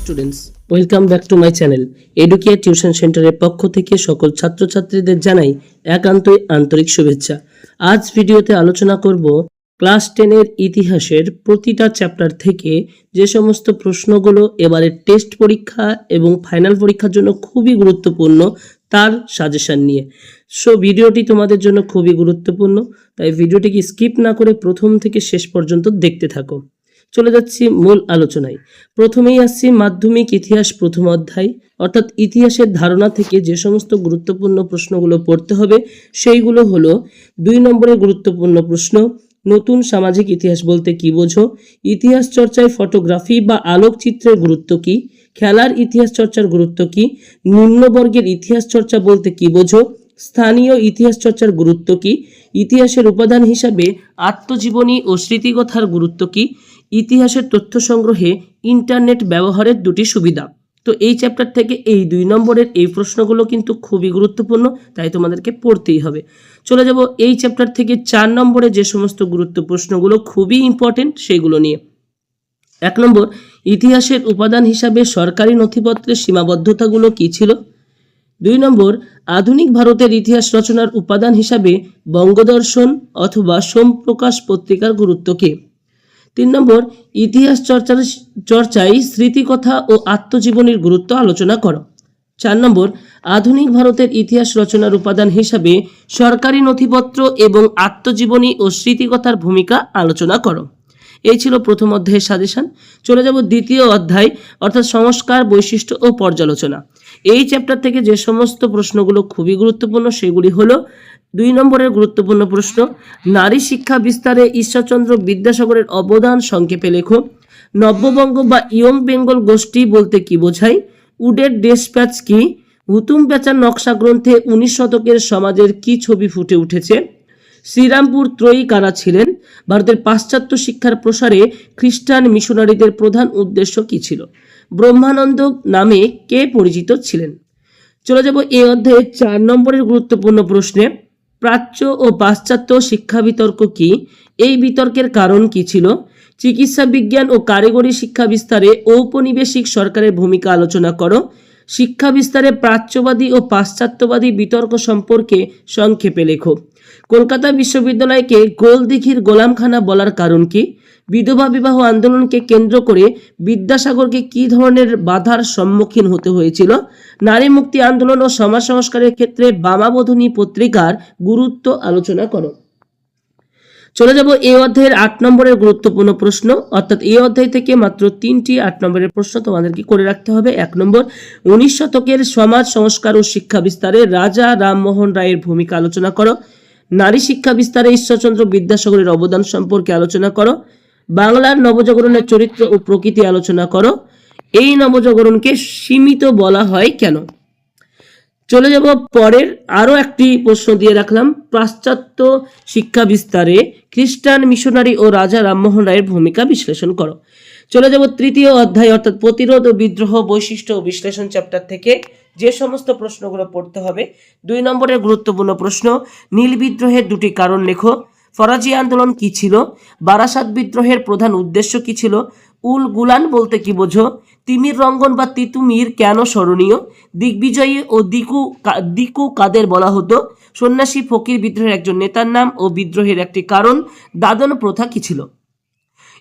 Students welcome back to my channel Educare tuition সেন্টারের পক্ষ থেকে সকল ছাত্রছাত্রীদের জানাই একান্তই আন্তরিক শুভেচ্ছা। আজ ভিডিওতে আলোচনা করব ক্লাস টেনের ইতিহাসের প্রতিটা চ্যাপ্টার থেকে যে সমস্ত প্রশ্নগুলো, এবারে টেস্ট পরীক্ষা এবং ফাইনাল পরীক্ষার জন্য খুবই গুরুত্বপূর্ণ তার সাজেশন নিয়ে। সো ভিডিওটি তোমাদের জন্য খুবই গুরুত্বপূর্ণ, তাই ভিডিওটিকে স্কিপ না করে প্রথম থেকে শেষ পর্যন্ত দেখতে থাকো। চলে যাচ্ছি মূল আলোচনায়। প্রথমেই আসছি মাধ্যমিক ইতিহাস প্রথম অধ্যায়, অর্থাৎ ইতিহাসের ধারণা থেকে যে সমস্ত গুরুত্বপূর্ণ প্রশ্নগুলো পড়তে হবে, সেইগুলো হলো দুই নম্বরের গুরুত্বপূর্ণ প্রশ্ন, নতুন সামাজিক ইতিহাস বলতে কি বোঝো, ইতিহাস চর্চায় ফটোগ্রাফি বা আলোকচিত্রের গুরুত্ব কি, খেলার ইতিহাস চর্চার গুরুত্ব কি, নিম্নবর্গের ইতিহাস চর্চা বলতে কি বোঝো, স্থানীয় ইতিহাস চর্চার গুরুত্ব কি, ইতিহাসের উপাদান হিসাবে আত্মজীবনী ও স্মৃতিকথার গুরুত্ব কি ইতিহাসের তথ্য সংগ্রহে ইন্টারনেট ব্যবহারের দুটি সুবিধা। তো এই চ্যাপ্টার থেকে এই দুই নম্বরের এই প্রশ্নগুলো কিন্তু খুবই গুরুত্বপূর্ণ, তাই তোমাদেরকে পড়তেই হবে। চলে যাব এই চ্যাপ্টার থেকে চার নম্বরে যে সমস্ত গুরুত্ব প্রশ্নগুলো খুবই ইম্পর্টেন্ট সেগুলো নিয়ে। এক নম্বর, ইতিহাসের উপাদান হিসাবে সরকারি নথিপত্রের সীমাবদ্ধতাগুলো কী ছিল? দুই নম্বর, আধুনিক ভারতের ইতিহাস রচনার উপাদান হিসাবে বঙ্গদর্শন অথবা সোমপ্রকাশ পত্রিকার গুরুত্ব কী? তিন নম্বর, ইতিহাস চর্চার চর্চায় স্মৃতিকথা ও আত্মজীবনীর গুরুত্ব আলোচনা করো। চার নম্বর, আধুনিক ভারতের ইতিহাস রচনার উপাদান হিসাবে সরকারি নথিপত্র এবং আত্মজীবনী ও স্মৃতিকথার ভূমিকা আলোচনা করো। এই ছিল প্রথম অধ্যায়ের সাজেশন। চলে যাব দ্বিতীয় অধ্যায়, অর্থাৎ সংস্কার, বৈশিষ্ট্য ও পর্যালোচনা। এই চ্যাপ্টার থেকে যে সমস্ত প্রশ্নগুলো খুবই গুরুত্বপূর্ণ, সেগুলি হলো দুই নম্বরের গুরুত্বপূর্ণ প্রশ্ন, নারী শিক্ষা বিস্তারে ঈশ্বরচন্দ্র বিদ্যাসাগরের অবদান সংক্ষেপে লেখো। নব্যবঙ্গ বা ইয়ং বেঙ্গল গোষ্ঠী বলতে কি বোঝায়? উডের ডেসপ্যাচ কি? হুতুম প্যাচার নকশা গ্রন্থে উনিশ শতকের সমাজের কি ছবি ফুটে উঠেছে? শ্রীরামপুর ত্রয়ী কারা ছিলেন? ভারতের পাশ্চাত্য শিক্ষার প্রসারে খ্রিস্টান মিশনারিদের প্রধান উদ্দেশ্য কি ছিল? ব্রহ্মানন্দ নামে কে পরিচিত ছিলেন? চলে যাব এই অধ্যায়ে চার নম্বরের গুরুত্বপূর্ণ প্রশ্নে। প্রাচ্য ও পাশ্চাত্য শিক্ষা বিতর্ক কি? এই বিতর্কের কারণ কি ছিল? চিকিৎসা বিজ্ঞান ও কারিগরি শিক্ষা বিস্তারে ঔপনিবেশিক সরকারের ভূমিকা আলোচনা করো। শিক্ষা বিস্তারে প্রাচ্যবাদী ও পাশ্চাত্যবাদী বিতর্ক সম্পর্কে সংক্ষেপে লেখো। কলকাতা বিশ্ববিদ্যালয়কে গোলদিঘির গোলামখানা বলার কারণ কি? বিধবা বিবাহ আন্দোলনকে কেন্দ্র করে বিদ্যাসাগরকে কি ধরনের বাধার সম্মুখীন হতে হয়েছিল? নারী মুক্তি আন্দোলন ও সমাজ সংস্কারের ক্ষেত্রে বামাবোধনী পত্রিকার গুরুত্ব আলোচনা করো। চলে যাব এই অধ্যায়ের আট নম্বরের গুরুত্বপূর্ণ প্রশ্ন। অর্থাৎ এই অধ্যায় থেকে মাত্র তিনটি আট নম্বরের প্রশ্ন তোমাদেরকে করে রাখতে হবে। এক নম্বর, উনিশ শতকের সমাজ সংস্কার ও শিক্ষা বিস্তারে রাজা রামমোহন রায়ের ভূমিকা আলোচনা করো। নারী শিক্ষা বিস্তারে ঈশ্বরচন্দ্র বিদ্যাসাগরের অবদান সম্পর্কে আলোচনা করো। বাংলার নবজাগরণের চরিত্র ও প্রকৃতি আলোচনা করো। এই নবজাগরণকে সীমিত বলা হয় কেন? চলে যাব পরের আরও একটি প্রশ্ন দিয়ে রাখলাম। পাশ্চাত্য শিক্ষা বিস্তারে খ্রিস্টান মিশনারি ও রাজা রামমোহন রায়ের ভূমিকা বিশ্লেষণ করো। চলে যাব তৃতীয় অধ্যায়, অর্থাৎ প্রতিরোধ ও বিদ্রোহ বৈশিষ্ট্য বিশ্লেষণ চ্যাপ্টার থেকে। যে সমস্ত প্রশ্নগুলো পড়তে হবে, দুই নম্বরের গুরুত্বপূর্ণ প্রশ্ন, নীল বিদ্রোহের দুটি কারণ লেখো। ফরাজি আন্দোলন কি ছিল? বারাসাত বিদ্রোহের প্রধান উদ্দেশ্য কি ছিল? উল গুলান বলতে কি বোঝো? তিমির রঙ্গন বা তিতুমির কেন স্মরণীয়? দিগ্বিজয়ী ও দিকু দিকু কাদের বলা হতো? সন্ন্যাসী ফকির বিদ্রোহের একজন নেতার নাম ও বিদ্রোহের একটি কারণ, দাদন প্রথা কি ছিল?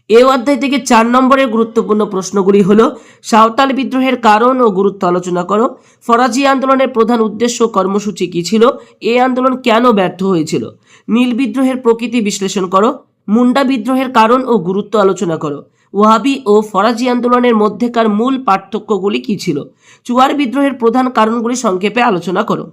এই অধ্যায় থেকে চার নম্বরের গুরুত্বপূর্ণ প্রশ্নগুলি হল, সাঁওতাল বিদ্রোহের কারণ ও গুরুত্ব আলোচনা করো। ফরাজি আন্দোলনের প্রধান উদ্দেশ্য কর্মসূচি কী ছিল? এই আন্দোলন কেন ব্যর্থ হয়েছিল? নীল বিদ্রোহের প্রকৃতি বিশ্লেষণ করো। মুন্ডা বিদ্রোহের কারণ ও গুরুত্ব আলোচনা করো। ওয়াহাবি ও ফরাজি আন্দোলনের মধ্যেকার মূল পার্থক্যগুলি কী ছিল? চুয়ার বিদ্রোহের প্রধান কারণগুলি সংক্ষেপে আলোচনা করো।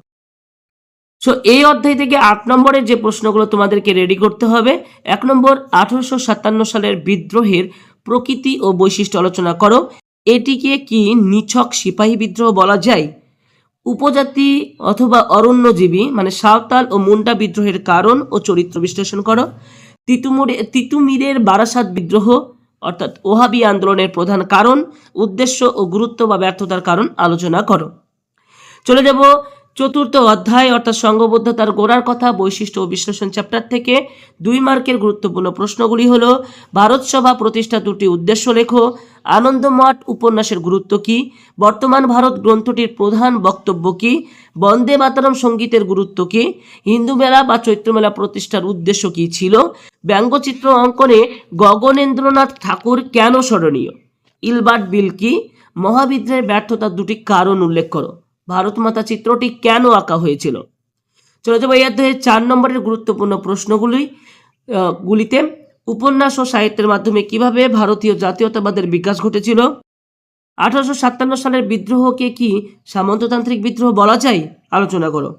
সো এই অধ্যায় থেকে আট নম্বরের যে প্রশ্নগুলো তোমাদেরকে রেডি করতে হবে, এক নম্বর, আঠারোশো সাতান্ন সালের বিদ্রোহের প্রকৃতি ও বৈশিষ্ট্য আলোচনা করো। এটিকে কি নিছক সিপাহী বিদ্রোহ বলা যায়? উপজাতি অথবা অরণ্যজীবী মানে সাঁওতাল ও মুন্ডা বিদ্রোহের কারণ ও চরিত্র বিশ্লেষণ করো। তিতুমুরে তিতুমিরের বারাসাত বিদ্রোহ, অর্থাৎ ওহাবি আন্দোলনের প্রধান কারণ, উদ্দেশ্য ও গুরুত্ব বা ব্যর্থতার কারণ আলোচনা করো। চলে যাব চতুর্থ অধ্যায় অর্থাৎ সংঘবদ্ধতার গোড়ার কথা, বৈশিষ্ট্য ও বিশ্লেষণ চ্যাপ্টার থেকে দুই মার্কের গুরুত্বপূর্ণ প্রশ্নগুলি হল, ভারত সভা প্রতিষ্ঠা দুটি উদ্দেশ্য লেখো, আনন্দমঠ উপন্যাসের গুরুত্ব কি, বর্তমান ভারত গ্রন্থটির প্রধান বক্তব্য কি, বন্দে মাতরম সঙ্গীতের গুরুত্ব কি, হিন্দু মেলা বা চৈত্র মেলা প্রতিষ্ঠার উদ্দেশ্য কি ছিল, ব্যঙ্গচিত্র অঙ্কনে গগনেন্দ্রনাথ ঠাকুর কেন স্মরণীয়, ইলবার্ট বিল কি মহাবিদ্রের ব্যর্থতার দুটি কারণ উল্লেখ করো। ভারত মাতা চিত্রটি কেন আঁকা হয়েছিল? চলে যাব এই অধ্যায়ে চার নম্বরের গুরুত্বপূর্ণ প্রশ্নগুলি গুলিতে উপন্যাস ও সাহিত্যের মাধ্যমে কীভাবে ভারতীয় জাতীয়তাবাদের বিকাশ ঘটেছিল? আঠারোশো সাতান্ন সালের বিদ্রোহকে কি সামন্ততান্ত্রিক বিদ্রোহ বলা যায়? আলোচনা করো।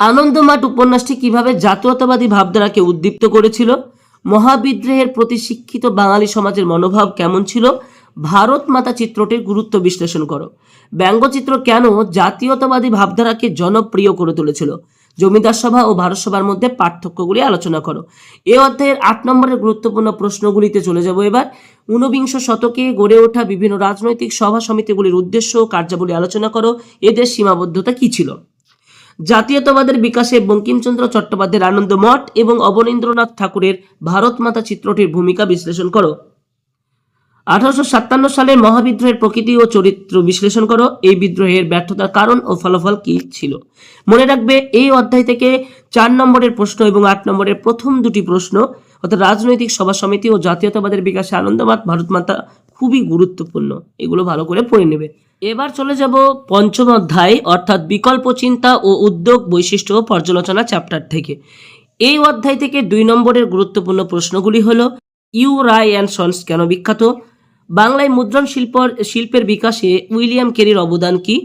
আনন্দমাঠ উপন্যাসটি কীভাবে জাতীয়তাবাদী ভাবধারাকে উদ্দীপ্ত করেছিল? মহাবিদ্রোহের প্রতি শিক্ষিত বাঙালি সমাজের মনোভাব কেমন ছিল? ভারত মাতা চিত্রটির গুরুত্ব বিশ্লেষণ করো। ব্যঙ্গচিত্র কেন জাতীয়তাবাদী ভাবধারাকে জনপ্রিয় করে তুলেছিল? জমিদার সভা ও ভারত সভার মধ্যে পার্থক্যগুলি আলোচনা করো। এ অধ্যায়ের আট নম্বরের গুরুত্বপূর্ণ প্রশ্নগুলিতে চলে যাব এবার। ঊনবিংশ শতকে গড়ে ওঠা বিভিন্ন রাজনৈতিক সভা সমিতিগুলির উদ্দেশ্য ও কার্যাবলী আলোচনা করো। এদের সীমাবদ্ধতা কি ছিল? জাতীয়তাবাদের বিকাশে বঙ্কিমচন্দ্র চট্টোপাধ্যায়ের আনন্দ মঠ এবং অবনীন্দ্রনাথ ঠাকুরের ভারত মাতা চিত্রটির ভূমিকা বিশ্লেষণ করো। আঠারোশো সাতান্ন সালে মহাবিদ্রোহের প্রকৃতি ও চরিত্র বিশ্লেষণ করো। এই বিদ্রোহের ব্যর্থতার কারণ ও ফলাফল কি ছিল? মনে রাখবে, এই অধ্যায় থেকে চার নম্বরের প্রশ্ন এবং আট নম্বরের প্রথম দুটি প্রশ্ন, অর্থাৎ রাজনৈতিক সভা সমিতি ও জাতীয়তাবাদের বিকাশে আনন্দবাদ, ভারত মাতা খুবই গুরুত্বপূর্ণ। এগুলো ভালো করে পড়ে নেবে। এবার চলে যাব পঞ্চম অধ্যায়, অর্থাৎ বিকল্প চিন্তা ও উদ্যোগ বৈশিষ্ট্য পর্যালোচনা চ্যাপ্টার থেকে। এই অধ্যায় থেকে দুই নম্বরের গুরুত্বপূর্ণ প্রশ্নগুলি হলো, ইউ রায় অ্যান্ড সন্স কেন বিখ্যাত? বাংলায় মুদ্রণ শিল্প শিল্পের বিকাশে উইলিয়াম কেরির অবদান কি?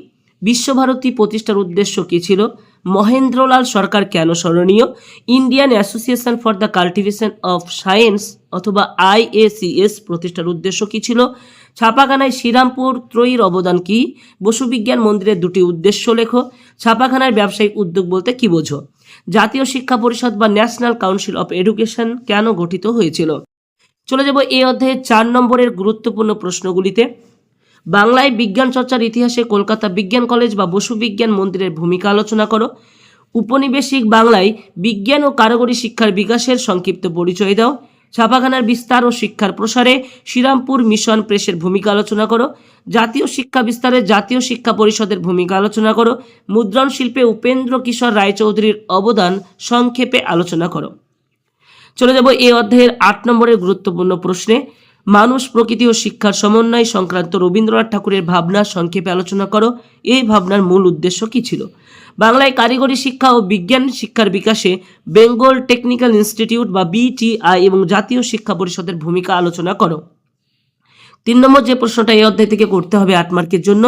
বিশ্বভারতী প্রতিষ্ঠার উদ্দেশ্য কী ছিল? মহেন্দ্রলাল সরকার কেন স্মরণীয়? Indian Association for the Cultivation of Science অথবা আইএসিএস প্রতিষ্ঠার উদ্দেশ্য কী ছিল? ছাপাখানায় শ্রীরামপুর ত্রয়ীর অবদান কি? বসুবিজ্ঞান মন্দিরের দুটি উদ্দেশ্য লেখো। ছাপাখানার ব্যবসায়িক উদ্যোগ বলতে কি বোঝো? জাতীয় শিক্ষা পরিষদ বা ন্যাশনাল কাউন্সিল অফ এডুকেশন কেন গঠিত হয়েছিল? চলে যাব এই অধ্যায়ে চার নম্বরের গুরুত্বপূর্ণ প্রশ্নগুলিতে। বাংলায় বিজ্ঞান চর্চার ইতিহাসে কলকাতা বিজ্ঞান কলেজ বা বসু বিজ্ঞান মন্দিরের ভূমিকা আলোচনা করো। উপনিবেশিক বাংলায় বিজ্ঞান ও কারিগরি শিক্ষার বিকাশের সংক্ষিপ্ত পরিচয় দাও। ছাপাখানার বিস্তার ও শিক্ষার প্রসারে শ্রীরামপুর মিশন প্রেসের ভূমিকা আলোচনা করো। জাতীয় শিক্ষা বিস্তারে জাতীয় শিক্ষা পরিষদের ভূমিকা আলোচনা করো। মুদ্রণ শিল্পে উপেন্দ্র কিশোর রায়চৌধুরীর অবদান সংক্ষেপে আলোচনা করো। চলে যাব এই অধ্যায়ের আট নম্বরের গুরুত্বপূর্ণ প্রশ্নে। মানুষ প্রকৃতি ও শিক্ষার সমন্বয় সংক্রান্ত রবীন্দ্রনাথ ঠাকুরের ভাবনা সংক্ষেপে আলোচনা করো। এই ভাবনার মূল উদ্দেশ্য কী ছিল? বাংলায় কারিগরি শিক্ষা ও বিজ্ঞান শিক্ষার বিকাশে বেঙ্গল টেকনিক্যাল ইনস্টিটিউট বা বিটিআই এবং জাতীয় শিক্ষা পরিষদের ভূমিকা আলোচনা করো। তিন নম্বর যে প্রশ্নটা এই অধ্যায় থেকে করতে হবে আট মার্কের জন্য,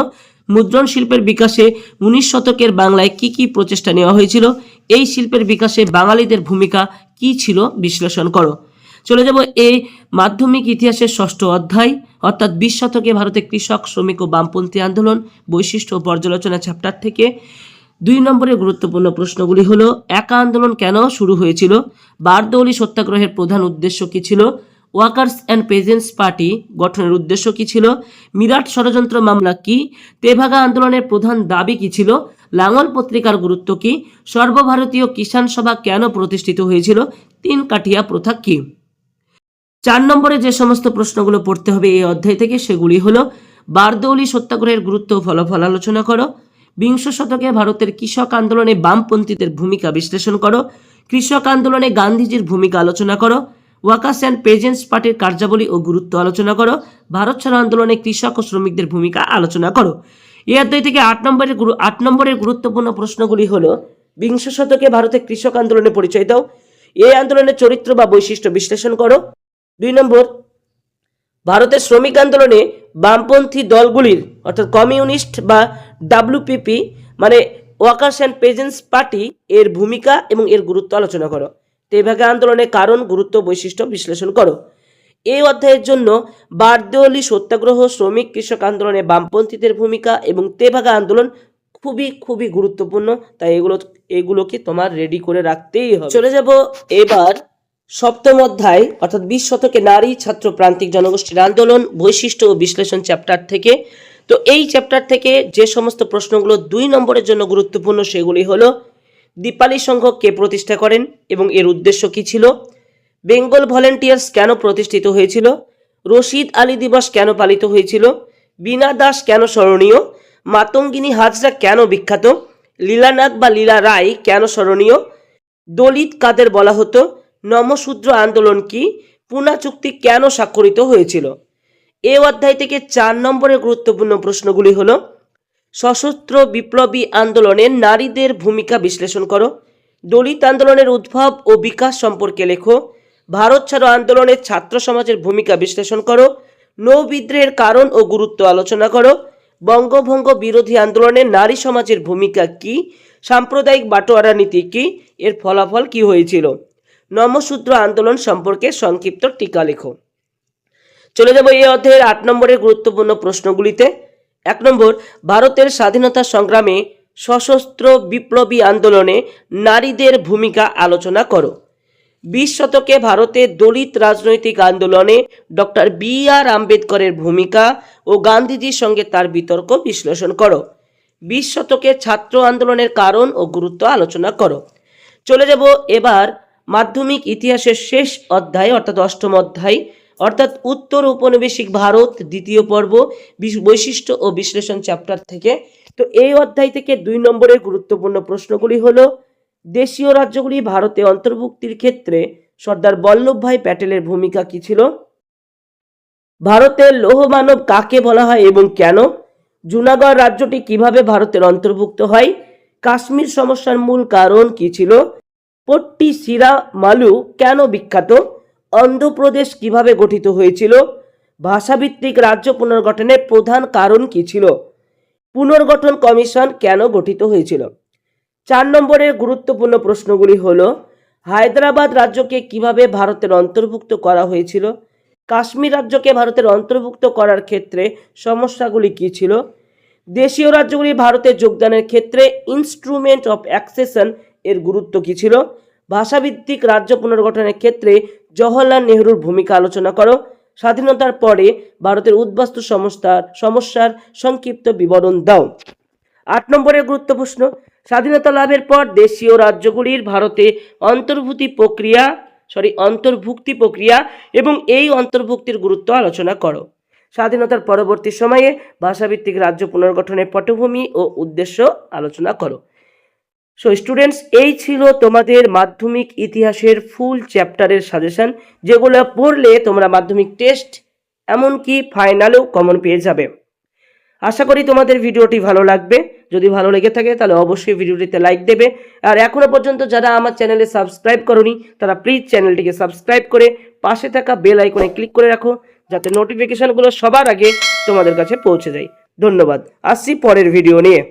মুদ্রণ শিল্পের বিকাশে উনিশ শতকের বাংলায় কি কি প্রচেষ্টা নেওয়া হয়েছিল? এই শিল্পের বিকাশে বাঙালিদের ভূমিকা কি ছিল? বিশ্লেষণ করো। চলে যাব এই মাধ্যমিক ইতিহাসের ষষ্ঠ অধ্যায়, অর্থাৎ বিশ শতকে ভারতে কৃষক, শ্রমিক ও বামপন্থী আন্দোলন, বৈশিষ্ট্য ও পর্যালোচনা চ্যাপ্টার থেকে। দুই নম্বরের গুরুত্বপূর্ণ প্রশ্নগুলি হলো, একা আন্দোলন কেন শুরু হয়েছিল? বারদৌলি সত্যাগ্রহের প্রধান উদ্দেশ্য কী ছিল? ওয়ার্কার্স অ্যান্ড পেজেন্টস পার্টি গঠনের উদ্দেশ্য কী ছিল? মিরাট ষড়যন্ত্র মামলা কি? তেভাগা আন্দোলনের প্রধান দাবি কী ছিল? লাঙল পত্রিকার গুরুত্ব কি? সর্বভারতীয় কিষাণ সভা কেন প্রতিষ্ঠিত হয়েছিল? তিন কাঠিয়া প্রথা কি? চার নম্বরে যে সমস্ত প্রশ্নগুলো পড়তে হবে এই অধ্যায় থেকে সেগুলি হলো, বারদৌলি সত্যাগ্রহের গুরুত্ব ও ফলাফল আলোচনা করো, বিংশ শতকে ভারতের কৃষক আন্দোলনে বামপন্থীদের ভূমিকা বিশ্লেষণ করো, কৃষক আন্দোলনে গান্ধীজির ভূমিকা আলোচনা করো, ওয়াকাস অ্যান্ড পেজেন্টস পার্টির কার্যাবলী ও গুরুত্ব আলোচনা করো, ভারত ছাড়ো আন্দোলনে কৃষক ও শ্রমিকদের ভূমিকা আলোচনা করো। এই অধ্যায় থেকে আট নম্বরের গুরু আট নম্বরের গুরুত্বপূর্ণ প্রশ্নগুলি হলো, বিংশ শতকে ভারতের কৃষক আন্দোলনে পরিচয় দাও। এই আন্দোলনের চরিত্র বা বৈশিষ্ট্য বিশ্লেষণ করো। দুই নম্বর, ভারতের শ্রমিক আন্দোলনে বামপন্থী দলগুলির, অর্থাৎ কমিউনিস্ট বা ডাব্লিউপিপি মানে ওয়ার্কার্স অ্যান্ড পেজেন্টস পার্টি, এর ভূমিকা এবং এর গুরুত্ব আলোচনা করো। তেভাগা আন্দোলনের কারণ, গুরুত্ব, বৈশিষ্ট্য বিশ্লেষণ করো। এই অধ্যায়ের জন্য বারদেওয়ালি সত্যাগ্রহ শ্রমিক কৃষক আন্দোলনে বামপন্থীদের ভূমিকা এবং তেভাগা আন্দোলন খুবই খুবই গুরুত্বপূর্ণ। তাই এগুলো, এগুলোকে তোমার রেডি করে রাখতেই হবে। চলে যাব এবার সপ্তম অধ্যায়, অর্থাৎ বিশ শতকে নারী, ছাত্র, প্রান্তিক জনগোষ্ঠীর আন্দোলন, বৈশিষ্ট্য ও বিশ্লেষণ চ্যাপ্টার থেকে। তো এই চ্যাপ্টার থেকে যে সমস্ত প্রশ্নগুলো দুই নম্বরের জন্য গুরুত্বপূর্ণ, সেগুলি হলো, দীপালি সংঘ কে প্রতিষ্ঠা করেন এবং এর উদ্দেশ্য কী ছিল? বেঙ্গল ভলেন্টিয়ার্স কেন প্রতিষ্ঠিত হয়েছিল? রশিদ আলী দিবস কেন পালিত হয়েছিল? বীণা দাস কেন স্মরণীয়? মাতঙ্গিনী হাজরা কেন বিখ্যাত? লীলানাথ বা লীলা রায় কেন স্মরণীয়? দলিত কাদের বলা হতো? নমশূদ্র আন্দোলন কি? পুনা চুক্তি কেন স্বাক্ষরিত হয়েছিল? এ অধ্যায় থেকে চার নম্বরের গুরুত্বপূর্ণ প্রশ্নগুলি হল, সশস্ত্র বিপ্লবী আন্দোলনে নারীদের ভূমিকা বিশ্লেষণ করো, দলিত আন্দোলনের উদ্ভব ও বিকাশ সম্পর্কে লেখো ভারত ছাড়ো আন্দোলনের ছাত্র সমাজের ভূমিকা বিশ্লেষণ করো। নৌ বিদ্রোহের কারণ ও গুরুত্ব আলোচনা করো। বঙ্গভঙ্গ বিরোধী আন্দোলনে নারী সমাজের ভূমিকা কি? সাম্প্রদায়িক বাটোয়ারা নীতি কি? এর ফলাফল কি হয়েছিল? নমশূদ্র আন্দোলন সম্পর্কে সংক্ষিপ্ত টিকা লেখো। চলে যাব এই অধ্যায়ের আট নম্বরের গুরুত্বপূর্ণ প্রশ্নগুলিতে। এক নম্বর, ভারতের স্বাধীনতা সংগ্রামে সশস্ত্র বিপ্লবী আন্দোলনে নারীদের ভূমিকা আলোচনা করো। বিশ শতকে ভারতের দলিত রাজনৈতিক আন্দোলনে ডক্টর বি আর আম্বেদকরের ভূমিকা ও গান্ধীজির সঙ্গে তার বিতর্ক বিশ্লেষণ করো। বিশ শতকে ছাত্র আন্দোলনের কারণ ও গুরুত্ব আলোচনা করো। চলে যাব এবার মাধ্যমিক ইতিহাসের শেষ অধ্যায়, অর্থাৎ অষ্টম অধ্যায়, অর্থাৎ উত্তর উপনিবেশিক ভারত, দ্বিতীয় পর্ব, বিশ- বৈশিষ্ট্য ও বিশ্লেষণ চ্যাপ্টার থেকে। তো এই অধ্যায় থেকে দুই নম্বরের গুরুত্বপূর্ণ প্রশ্নগুলি হলো দেশীয় রাজ্যগুলি ভারতে অন্তর্ভুক্তির ক্ষেত্রে সর্দার বল্লভভাই প্যাটেলের ভূমিকা কি ছিল? ভারতের লৌহমানব কাকে বলা হয় এবং কেন? জুনাগড় রাজ্যটি কীভাবে ভারতের অন্তর্ভুক্ত হয়? কাশ্মীর সমস্যার মূল কারণ কি ছিল? পট্টি সিরা মালু কেন বিখ্যাত? অন্ধ্রপ্রদেশ কীভাবে গঠিত হয়েছিল? ভাষাভিত্তিক রাজ্য পুনর্গঠনের প্রধান কারণ কি ছিল? পুনর্গঠন কমিশন কেন গঠিত হয়েছিল? চার নম্বরের গুরুত্বপূর্ণ প্রশ্নগুলি হল, হায়দ্রাবাদ রাজ্যকে কীভাবে ভারতের অন্তর্ভুক্ত করা হয়েছিল? কাশ্মীর রাজ্যকে ভারতের অন্তর্ভুক্ত করার ক্ষেত্রে সমস্যাগুলি কী ছিল? দেশীয় রাজ্যগুলি ভারতে যোগদানের ক্ষেত্রে ইনস্ট্রুমেন্ট অফ অ্যাক্সেশন এর গুরুত্ব কী ছিল? ভাষাভিত্তিক রাজ্য পুনর্গঠনের ক্ষেত্রে জওহরলাল নেহরুর ভূমিকা আলোচনা করো। স্বাধীনতার পরে ভারতের উদ্বাস্তু সমস্যার সমস্যার সংক্ষিপ্ত বিবরণ দাও। আট নম্বরের গুরুত্ব প্রশ্ন স্বাধীনতা লাভের পর দেশীয় রাজ্যগুলির ভারতে অন্তর্ভুক্তি প্রক্রিয়া সরি অন্তর্ভুক্তি প্রক্রিয়া এবং এই অন্তর্ভুক্তির গুরুত্ব আলোচনা করো। স্বাধীনতার পরবর্তী সময়ে ভাষাভিত্তিক রাজ্য পুনর্গঠনের পটভূমি ও উদ্দেশ্য আলোচনা করো। সো স্টুডেন্টস এই ছিল তোমাদের মাধ্যমিক ইতিহাসের ফুল চ্যাপ্টারের সাজেশন যেগুলো পড়লে তোমরা মাধ্যমিক টেস্ট এমনকি ফাইনালেও কমন পেয়ে যাবে। আশা করি তোমাদের ভিডিওটি ভালো লাগবে। যদি ভালো লেগে থাকে, তাহলে অবশ্যই ভিডিওটিতে লাইক দেবে। আর এখনও পর্যন্ত যারা আমার চ্যানেলে সাবস্ক্রাইব করনি, তারা প্লিজ চ্যানেলটিকে সাবস্ক্রাইব করে পাশে থাকা বেল আইকনে ক্লিক করে রাখো, যাতে নোটিফিকেশানগুলো সবার আগে তোমাদের কাছে পৌঁছে যায়। ধন্যবাদ। আসছি পরের ভিডিও নিয়ে।